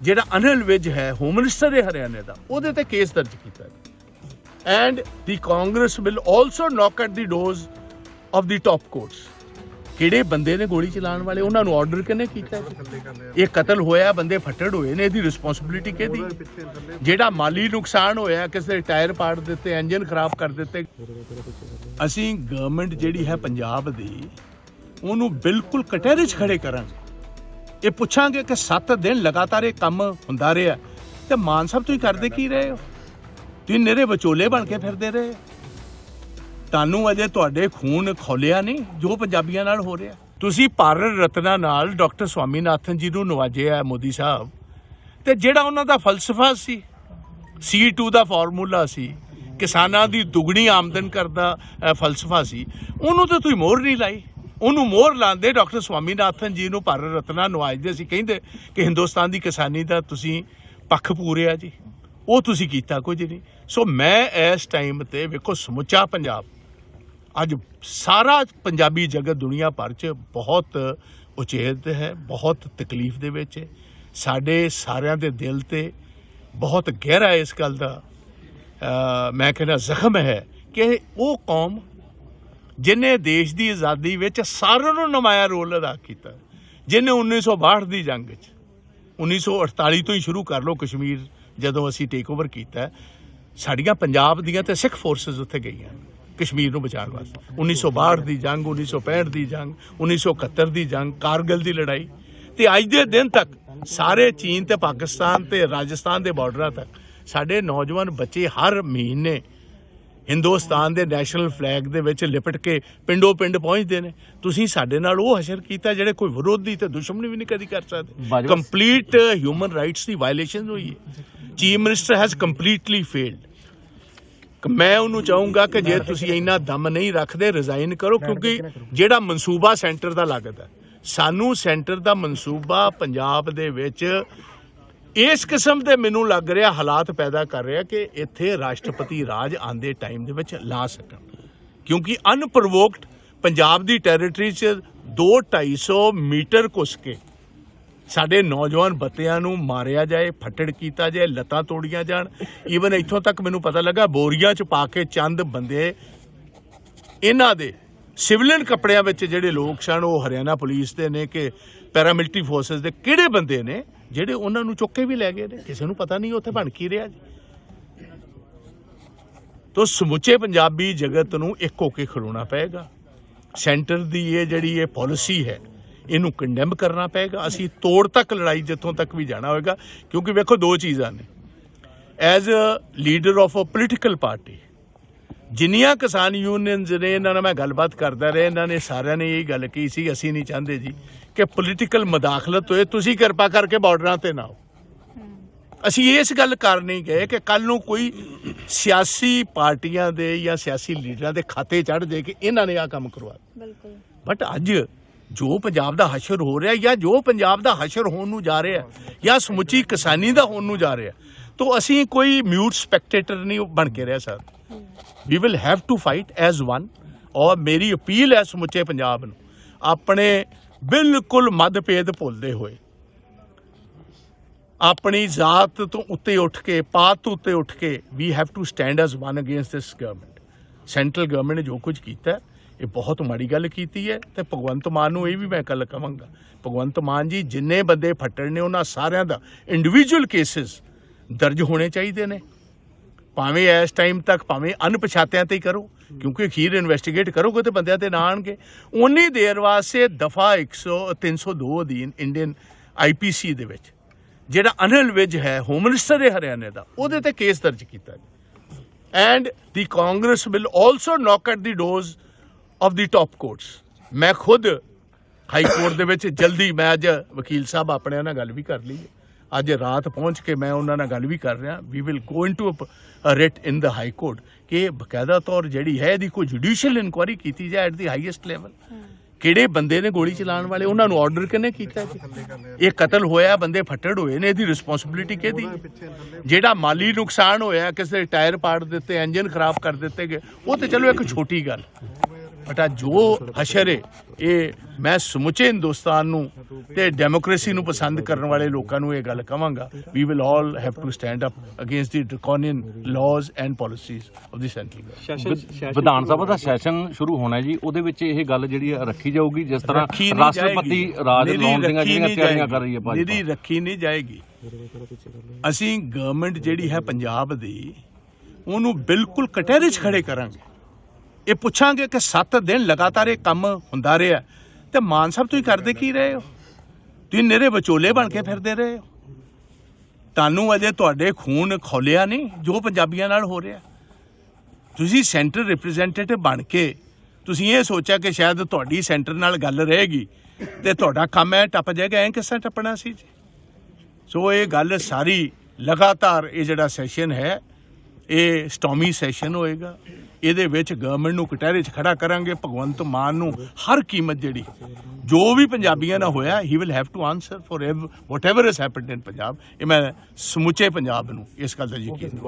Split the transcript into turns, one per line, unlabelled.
ਜਿਹੜਾ ਅਨਿਲ ਵਿਜ ਹੈ home minister ਹੈ ਹਰਿਆਣੇ ਦਾ, ਉਹਦੇ ਤੇ ਕੇਸ ਦਰਜ ਕੀਤਾ ਹੈ and the Congress will also knock at the doors of the top courts ਕਿਹੜੇ ਬੰਦੇ ਨੇ ਗੋਲੀ ਚਲਾਉਣ ਵਾਲੇ? ਉਹਨਾਂ ਨੂੰ ਆਰਡਰ ਕਿਹਨੇ ਕੀਤਾ ਇਹ ਕਤਲ ਹੋਇਆ, ਬੰਦੇ ਫੱਟੜ ਹੋਏ ਨੇ, ਇਹਦੀ ਰਿਸਪੌਂਸਿਬਿਲਿਟੀ ਕਿਹਦੀ? ਜਿਹੜਾ ਮਾਲੀ ਨੁਕਸਾਨ ਹੋਇਆ, ਕਿਸੇ ਦੇ ਟਾਇਰ ਪਾੜ ਦਿੱਤੇ ਇੰਜਨ ਖਰਾਬ ਕਰ ਦਿੱਤੇ। ਅਸੀਂ ਗਵਰਨਮੈਂਟ ਜਿਹੜੀ ਹੈ ਪੰਜਾਬ ਦੀ, ਉਹਨੂੰ ਬਿਲਕੁਲ ਕਟਹਿਰੇ 'ਚ ਖੜੇ ਕਰਾਂਗੇ। ਇਹ ਪੁੱਛਾਂਗੇ ਕਿ 7 ਦਿਨ ਲਗਾਤਾਰ ਇਹ ਕੰਮ ਹੁੰਦਾ ਰਿਹਾ ਤੇ ਮਾਨ ਸਾਹਿਬ, ਤੁਸੀਂ ਕਰਦੇ ਕੀ ਰਹੇ ਹੋ? ਤੁਸੀਂ ਨਿਰੇ ਵਿਚੋਲੇ ਬਣ ਕੇ ਫਿਰਦੇ ਰਹੇ। ਤੁਹਾਨੂੰ ਅਜੇ ਤੁਹਾਡੇ ਖੂਨ ਖੋਲਿਆ ਨਹੀਂ, ਜੋ ਪੰਜਾਬੀਆਂ ਨਾਲ ਹੋ ਰਿਹਾ। ਤੁਸੀਂ ਭਾਰਤ ਰਤਨਾ ਨਾਲ ਡਾਕਟਰ ਸਵਾਮੀਨਾਥਨ ਜੀ ਨੂੰ ਨਵਾਜਿਆ ਮੋਦੀ ਸਾਹਿਬ। ਤੇ ਜਿਹੜਾ ਉਹਨਾਂ ਦਾ ਫਲਸਫਾ ਸੀ C2 ਦਾ ਫਾਰਮੂਲਾ ਸੀ, ਕਿਸਾਨਾਂ ਦੀ ਦੁੱਗਣੀ ਆਮਦਨ ਕਰਦਾ ਫਲਸਫਾ ਸੀ, ਉਹਨੂੰ ਤਾਂ ਤੁਸੀਂ ਮੋਹਰ ਨਹੀਂ ਲਾਈ। ਉਹਨੂੰ ਮੋਹਰ ਲਾਉਂਦੇ ਡਾਕਟਰ ਸਵਾਮੀਨਾਥਨ ਜੀ ਨੂੰ ਭਾਰਤ ਰਤਨਾ ਨਵਾਜਦੇ ਸੀ। ਕਹਿੰਦੇ ਕਿ ਹਿੰਦੁਸਤਾਨ ਦੀ ਕਿਸਾਨੀ ਦਾ ਤੁਸੀਂ ਪੱਖ ਪੂਰਿਆ ਜੀ। ਉਹ ਤੁਸੀਂ ਕੀਤਾ ਕੁਝ ਨਹੀਂ। ਸੋ ਮੈਂ ਇਸ ਟਾਈਮ ਤੇ ਵੇਖੋ ਸਮੁੱਚਾ ਪੰਜਾਬ। ਅੱਜ ਸਾਰਾ ਪੰਜਾਬੀ ਜਗਤ ਦੁਨੀਆ ਭਰ 'ਚ ਬਹੁਤ ਉਚੇਤ ਹੈ, ਬਹੁਤ ਤਕਲੀਫ ਦੇ ਵਿੱਚ ਸਾਡੇ ਸਾਰਿਆਂ ਦੇ ਦਿਲ ਤੇ ਬਹੁਤ ਗਹਿਰਾ ਇਸ ਗੱਲ ਦਾ ਮੈਂ ਕਹਿੰਦਾ ਜ਼ਖਮ ਹੈ ਕਿ ਉਹ ਕੌਮ ਜਿਨੇ ਦੇਸ਼ ਦੀ ਆਜ਼ਾਦੀ ਵਿੱਚ ਸਾਰਿਆਂ ਨੂੰ ਨਮਾਇਆ ਰੋਲ ਅਦਾ ਕੀਤਾ। ਜਿਨੇ 1962 ਦੀ ਜੰਗ 'ਚ 1948 ਤੋਂ ਹੀ ਸ਼ੁਰੂ ਕਰ ਲਓ ਕਸ਼ਮੀਰ ਜਦੋਂ ਅਸੀਂ ਟੇਕ ਓਵਰ ਕੀਤਾ। ਸਾਡੀਆਂ ਪੰਜਾਬ ਦੀਆਂ ਤੇ ਸਿੱਖ ਫੋਰਸਸ ਉੱਥੇ ਗਈਆਂ। ਕਸ਼ਮੀਰ ਨੂੰ ਬਚਾਉਣ ਵਾਸਤੇ। 1962 ਦੀ ਜੰਗ 1965 ਦੀ ਜੰਗ 1971 ਦੀ ਜੰਗ, ਕਾਰਗਿਲ ਦੀ ਲੜਾਈ। ਤੇ ਅੱਜ ਦੇ ਦਿਨ ਤੱਕ ਸਾਰੇ ਚੀਨ ਤੇ ਪਾਕਿਸਤਾਨ ਤੇ ਰਾਜਸਥਾਨ ਦੇ ਬਾਰਡਰਾਂ ਤੱਕ ਸਾਡੇ ਨੌਜਵਾਨ ਬੱਚੇ ਹਰ ਮਹੀਨੇ ਹਿੰਦੁਸਤਾਨ ਦੇ ਨੈਸ਼ਨਲ ਫਲੈਗ ਦੇ ਵਿੱਚ ਲਿਪਟ ਕੇ ਪਿੰਡੋ ਪਿੰਡ ਪਹੁੰਚਦੇ ਨੇ। ਤੁਸੀਂ ਸਾਡੇ ਨਾਲ ਉਹ ਹਸ਼ਰ ਕੀਤਾ ਜਿਹੜੇ ਕੋਈ ਵਿਰੋਧੀ ਤੇ ਦੁਸ਼ਮਣੀ ਵੀ ਨਹੀਂ ਕਦੀ ਕਰ ਸਕਦੇ। ਕੰਪਲੀਟ ਹਿਊਮਨ ਰਾਈਟਸ ਦੀ ਵਾਇਲੇਸ਼ਨ ਹੋਈ ਹੈ। Chief minister has completely failed ਮੈਂ ਉਹਨੂੰ ਚਾਹੂੰਗਾ ਕਿ ਜੇ ਤੁਸੀਂ ਇੰਨਾ ਦਮ ਨਹੀਂ ਰੱਖਦੇ ਰਿਜ਼ਾਈਨ ਕਰੋ ਕਿਉਂਕਿ ਜਿਹੜਾ ਮਨਸੂਬਾ ਸੈਂਟਰ ਦਾ ਲੱਗਦਾ ਸਾਨੂੰ ਸੈਂਟਰ ਦਾ ਮਨਸੂਬਾ ਪੰਜਾਬ ਦੇ ਵਿੱਚ ਇਸ ਕਿਸਮ ਦੇ ਮੈਨੂੰ ਲੱਗ ਰਿਹਾ, ਹਾਲਾਤ ਪੈਦਾ ਕਰ ਰਿਹਾ ਕਿ ਇੱਥੇ ਰਾਸ਼ਟਰਪਤੀ ਰਾਜ ਆਂਦੇ ਟਾਈਮ ਦੇ ਵਿੱਚ ਲਾ ਸਕਣ। ਕਿਉਂਕਿ ਅਨਪ੍ਰੋਵੋਕਡ ਪੰਜਾਬ ਦੀ ਟੈਰੀਟਰੀ 'ਚ 2-250 ਮੀਟਰ ਘੁਸ ਕੇ ਸਾਡੇ ਨੌਜਵਾਨ ਬੱਤਿਆਂ ਨੂੰ ਮਾਰਿਆ ਜਾਏ, ਫੱਟੜ ਕੀਤਾ ਜਾਏ, ਲੱਤਾਂ ਤੋੜੀਆਂ ਜਾਣ। ਈਵਨ ਇੱਥੋਂ ਤੱਕ ਮੈਨੂੰ ਪਤਾ ਲੱਗਾ, ਬੋਰੀਆਂ 'ਚ ਪਾ ਕੇ ਚੰਦ ਬੰਦੇ, ਇਹਨਾਂ ਦੇ ਸਿਵਲਨ ਕੱਪੜਿਆਂ ਵਿੱਚ ਜਿਹੜੇ ਲੋਕ ਸਨ, ਉਹ ਹਰਿਆਣਾ ਪੁਲਿਸ ਦੇ ਨੇ ਕਿ ਪੈਰਾਮਿਲਟਰੀ ਫੋਰਸਸ ਦੇ ਕਿਹੜੇ ਬੰਦੇ ਨੇ ਜਿਹੜੇ ਉਹਨਾਂ ਨੂੰ ਚੁੱਕ ਕੇ ਵੀ ਲੈ ਗਏ ਨੇ, ਕਿਸੇ ਨੂੰ ਪਤਾ ਨਹੀਂ ਉੱਥੇ ਬਣ ਕੀ ਰਿਹਾ ਜੀ। ਤੋ ਸਮੁੱਚੇ ਪੰਜਾਬੀ ਜਗਤ ਨੂੰ ਇੱਕ ਹੋ ਕੇ ਖੜੋਣਾ ਪਏਗਾ। ਸੈਂਟਰ ਦੀ ਇਹ ਜਿਹੜੀ ਇਹ ਪਾਲਿਸੀ ਹੈ, ਇਹਨੂੰ ਕੰਡੈਮ ਕਰਨਾ ਪਏਗਾ। ਅਸੀਂ ਤੋੜ ਤੱਕ ਲੜਾਈ ਜਿੱਥੋਂ ਤੱਕ ਵੀ ਜਾਣਾ ਹੋਏਗਾ, ਕਿਉਂਕਿ ਵੇਖੋ ਦੋ ਚੀਜ਼ਾਂ ਨੇ। As a leader of a political party ਜਿੰਨੀਆਂ ਕਿਸਾਨ ਯੂਨੀਅਨਸ ਨੇ ਇਹਨਾਂ ਨਾਲ ਮੈਂ ਗੱਲਬਾਤ ਕਰਦਾ ਰਿਹਾ ਇਹਨਾਂ ਨੇ ਸਾਰਿਆਂ ਨੇ ਇਹ ਗੱਲ ਕਹੀ ਸੀ ਅਸੀਂ ਨਹੀਂ ਚਾਹੁੰਦੇ ਜੀ ਕਿ ਪੋਲੀਟੀਕਲ ਮਦਾਖਲਤ ਹੋਏ ਤੁਸੀਂ ਕਿਰਪਾ ਕਰਕੇ ਬਾਰਡਰਾਂ ਤੇ ਨਾ ਆਓ। ਅਸੀਂ ਇਸ ਗੱਲ ਕਰ ਨਹੀਂ ਗਏ ਕਿ ਕੱਲ ਨੂੰ ਕੋਈ ਸਿਆਸੀ ਪਾਰਟੀਆਂ ਦੇ ਜਾਂ ਸਿਆਸੀ ਲੀਡਰਾਂ ਦੇ ਖਾਤੇ ਚੜ ਜੇ ਕਿ ਇਹਨਾਂ ਨੇ ਆ ਕੰਮ ਕਰਵਾ
ਬਿਲਕੁਲ।
ਬਟ ਅੱਜ ਜੋ ਪੰਜਾਬ ਦਾ ਹਸ਼ਰ ਹੋ ਰਿਹਾ ਜਾਂ ਜੋ ਪੰਜਾਬ ਦਾ ਹਸ਼ਰ ਹੋਣ ਨੂੰ ਜਾ ਰਿਹਾ ਜਾਂ ਸਮੁੱਚੀ ਕਿਸਾਨੀ ਦਾ ਹੋਣ ਨੂੰ ਜਾ ਰਿਹਾ ਤੋ ਅਸੀਂ ਕੋਈ ਮਿਊਟ ਸਪੈਕਟੇਟਰ ਨਹੀਂ ਬਣ ਕੇ ਰਹਿ ਸਕਦੇ we will have to fight as one ਔਰ ਮੇਰੀ ਅਪੀਲ ਹੈ ਸਮੁੱਚੇ ਪੰਜਾਬ ਨੂੰ, ਆਪਣੇ ਬਿਲਕੁਲ ਮਤਭੇਦ ਭੁੱਲਦੇ ਹੋਏ, ਆਪਣੀ ਜ਼ਾਤ ਤੋਂ ਉੱਤੇ ਉੱਠ ਕੇ, ਪਾਤ ਤੋਂ ਉੱਤੇ ਉੱਠ ਕੇ we have to stand as one against this government central government ਨੇ ਜੋ ਕੁਝ ਕੀਤਾ, ਇਹ ਬਹੁਤ ਮਾੜੀ ਗੱਲ ਕੀਤੀ ਹੈ ਤੇ ਭਗਵੰਤ ਮਾਨ ਨੂੰ ਇਹ ਵੀ ਮੈਂ ਕੱਲ ਕਵਾਂਗਾ ਭਗਵੰਤ ਮਾਨ ਜੀ, ਜਿੰਨੇ ਬੰਦੇ ਫੱਟੜ ਨੇ, ਉਹਨਾਂ ਸਾਰਿਆਂ ਦਾ ਇੰਡੀਵਿਜੂਅਲ ਕੇਸਿਸ ਦਰਜ ਹੋਣੇ ਚਾਹੀਦੇ ਨੇ। ਭਾਵੇਂ ਇਸ ਟਾਈਮ ਤੱਕ ਭਾਵੇਂ ਅਣਪਛਾਤਿਆਂ ਤੇ ਹੀ ਕਰੋ, ਕਿਉਂਕਿ ਅਖੀਰ ਇਨਵੈਸਟੀਗੇਟ ਕਰੋਗੇ ਤੇ ਬੰਦਿਆਂ ਤੇ ਨਾ ਆਣਗੇ। ਉਨੀ ਦੇਰ ਵਾਸਤੇ ਦਫਾ 100 302 ਅਧੀਨ ਇੰਡੀਅਨ ਆਈਪੀਸੀ ਦੇ ਵਿੱਚ, ਜਿਹੜਾ ਅਨਿਲ ਵਿਜ ਹੈ ਹੋਮ ਮਿਨਿਸਟਰ ਹੈ ਹਰਿਆਣੇ ਦਾ, ਉਹਦੇ ਤੇ ਕੇਸ ਦਰਜ ਕੀਤਾ and the Congress will also knock at the doors of the top courts ਮੈਂ ਖੁਦ ਹਾਈ ਕੋਰਟ ਦੇ ਵਿੱਚ ਜਲਦੀ, ਮੈਂ ਅੱਜ ਵਕੀਲ ਸਾਹਿਬ ਆਪਣੇ ਨਾਲ ਗੱਲ ਵੀ ਕਰ ਲਈ ਹੈ। ਅੱਜ ਰਾਤ ਪਹੁੰਚ ਕੇ ਮੈਂ ਉਹਨਾਂ ਨਾਲ ਗੱਲ ਵੀ ਕਰ ਰਿਹਾ। We will go into a writ in the high court ਕਿ ਬਕਾਇਦਾ ਤੌਰ ਜਿਹੜੀ ਹੈ ਇਹਦੀ ਕੋਈ ਜੁਡੀਸ਼ੀਅਲ ਇਨਕੁਆਇਰੀ ਕੀਤੀ ਜਾਏ ਐਟ ਦੀ ਹਾਈਐਸਟ ਲੈਵਲ ਕਿਹੜੇ ਬੰਦੇ ਨੇ ਗੋਲੀ ਚਲਾਉਣ ਵਾਲੇ, ਉਹਨਾਂ ਨੂੰ ਆਰਡਰ ਕਿਹਨੇ ਕੀਤਾ ਜੀ? ਇਹ ਕਤਲ ਹੋਇਆ, ਬੰਦੇ ਫੱਟੜ ਹੋਏ ਨੇ, ਇਹਦੀ ਰਿਸਪੌਂਸਿਬਿਲਿਟੀ ਕਿਹਦੀ? ਜਿਹੜਾ ਮਾਲੀ ਨੁਕਸਾਨ ਹੋਇਆ, ਕਿਸੇ ਟਾਇਰ ਪਾੜ ਦਿੱਤੇ ਇੰਜਨ ਖਰਾਬ ਕਰ ਦਿੱਤੇ ਗਏ, ਉਹ ਤੇ ਚਲੋ ਇੱਕ ਛੋਟੀ ਗੱਲ। ਬਟ ਆ ਜੋ ਹਸ਼ਰ ਹੈ ਇਹ ਮੈਂ ਸਮੁੱਚੇ ਹਿੰਦੁਸਤਾਨ ਨੂੰ ਤੇ ਡੈਮੋਕ੍ਰੇਸੀ ਨੂੰ ਪਸੰਦ ਕਰਨ ਵਾਲੇ ਲੋਕਾਂ ਨੂੰ ਇਹ ਗੱਲ ਕਵਾਂਗਾ we will all have to stand up against the draconian laws and policies of the central government
Vidhan Sabha the session ਸ਼ੁਰੂ ਹੋਣਾ ਜੀ ਉਹਦੇ ਵਿੱਚ ਇਹ ਗੱਲ ਜਿਹੜੀ ਰੱਖੀ ਜਾਊਗੀ ਜਿਸ ਤਰ੍ਹਾਂ
ਰੱਖੀ ਨਹੀਂ
ਰਾਸ਼ਟਰਪਤੀ
ਜਾਏਗੀ।
ਰਾਜ ਲਾਉਣ ਦੀਆਂ ਜਿਹੜੀਆਂ ਤਿਆਰੀਆਂ ਕਰ। ਰਹੀ ਹੈ ਭਾਜਪਾ।
ਨਿਰੀ ਰੱਖੀ ਨਹੀਂ ਜਾਏਗੀ। ਅਸੀਂ ਗਵਰਨਮੈਂਟ ਜਿਹੜੀ ਹੈ ਪੰਜਾਬ ਦੀ ਉਹਨੂੰ ਬਿਲਕੁਲ ਕਟਹਿਰੇ 'ਚ ਖੜੇ ਕਰਾਂਗੇ। ਇਹ ਪੁੱਛਾਂਗੇ ਕਿ 7 ਦਿਨ ਲਗਾਤਾਰ ਇਹ ਕੰਮ ਹੁੰਦਾ ਰਿਹਾ ਤੇ ਮਾਨ ਸਾਹਿਬ, ਤੁਸੀਂ ਕਰਦੇ ਕੀ ਰਹੇ ਹੋ? ਤੁਸੀਂ ਨਿਰੇ ਵਿਚੋਲੇ ਬਣ ਕੇ ਫਿਰਦੇ ਰਹੇ ਹੋ। ਤੁਹਾਨੂੰ ਅਜੇ ਤੁਹਾਡੇ ਖੂਨ ਖੋਲਿਆ ਨਹੀਂ, ਜੋ ਪੰਜਾਬੀਆਂ ਨਾਲ ਹੋ ਰਿਹਾ। ਤੁਸੀਂ ਸੈਂਟਰ ਰਿਪਰੈਜ਼ੈਂਟੇਟਿਵ ਬਣ ਕੇ, ਤੁਸੀਂ ਇਹ ਸੋਚਿਆ ਕਿ ਸ਼ਾਇਦ ਤੁਹਾਡੀ ਸੈਂਟਰ ਨਾਲ ਗੱਲ ਰਹੇਗੀ ਤੇ ਤੁਹਾਡਾ ਕੰਮ ਹੈ ਟੱਪ ਜਾਏਗਾ, ਐਂ ਕਿਸ ਤਰ੍ਹਾਂ ਟੱਪਣਾ ਸੀ ਜੀ? ਸੋ ਇਹ ਗੱਲ ਸਾਰੀ ਲਗਾਤਾਰ ਇਹ ਜਿਹੜਾ ਸੈਸ਼ਨ ਹੈ ਇਹ ਸਟੋਮੀ ਸੈਸ਼ਨ ਹੋਏਗਾ, ਇਹਦੇ ਵਿੱਚ ਗਵਰਨਮੈਂਟ ਨੂੰ ਕਟਹਿਰੇ 'ਚ ਖੜਾ ਕਰਾਂਗੇ, ਭਗਵੰਤ ਮਾਨ ਨੂੰ ਹਰ ਕੀਮਤ ਜਿਹੜੀ, ਜੋ ਵੀ ਪੰਜਾਬੀਆਂ ਨਾਲ ਹੋਇਆ he will have to answer for whatever has happened in Punjab ਇਹ ਮੈਂ ਸਮੁੱਚੇ ਪੰਜਾਬ ਨੂੰ ਇਸ ਗੱਲ ਦਾ ਯਕੀਨ